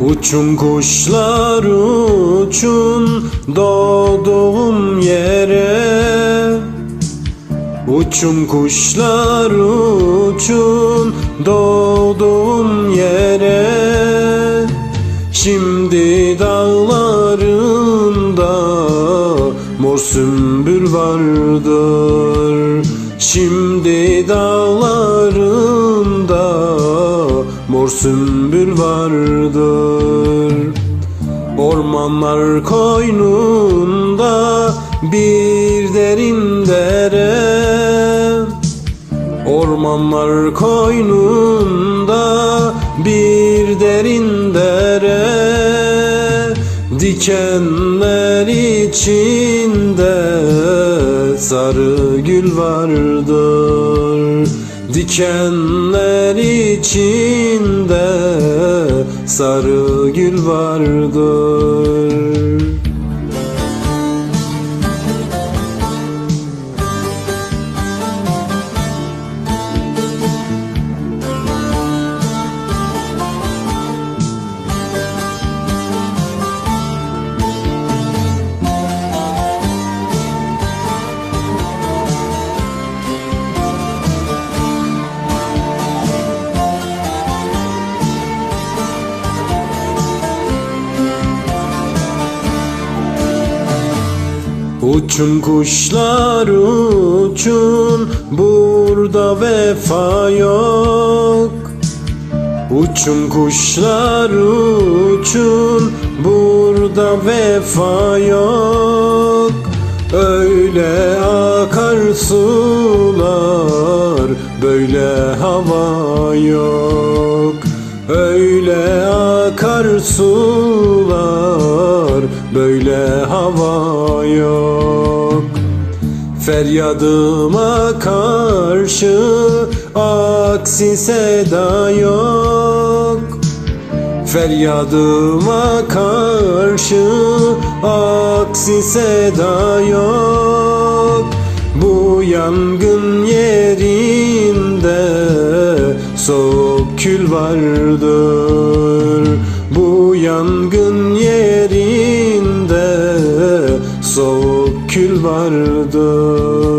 Uçun kuşlar uçun doğduğum yere. Uçun kuşlar uçun doğduğum yere. Şimdi dağlarında mor sümbül vardır. Şimdi dağlarında sümbül vardır. Ormanlar koynunda bir derin dere. Ormanlar koynunda bir derin dere. Dikenler içinde sarı gül vardır Dikenler içinde sarı gül vardır Uçun kuşlar uçun burada vefa yok. Uçun kuşlar uçun burada vefa yok. Öyle akar sular böyle hava yok. Öyle akar sular böyle hava yok. Feryadıma karşı aksi seda yok. Feryadıma karşı aksi seda yok. Bu yangın yerinde soğuk kül vardır. Bu yangın tevekkül vardır.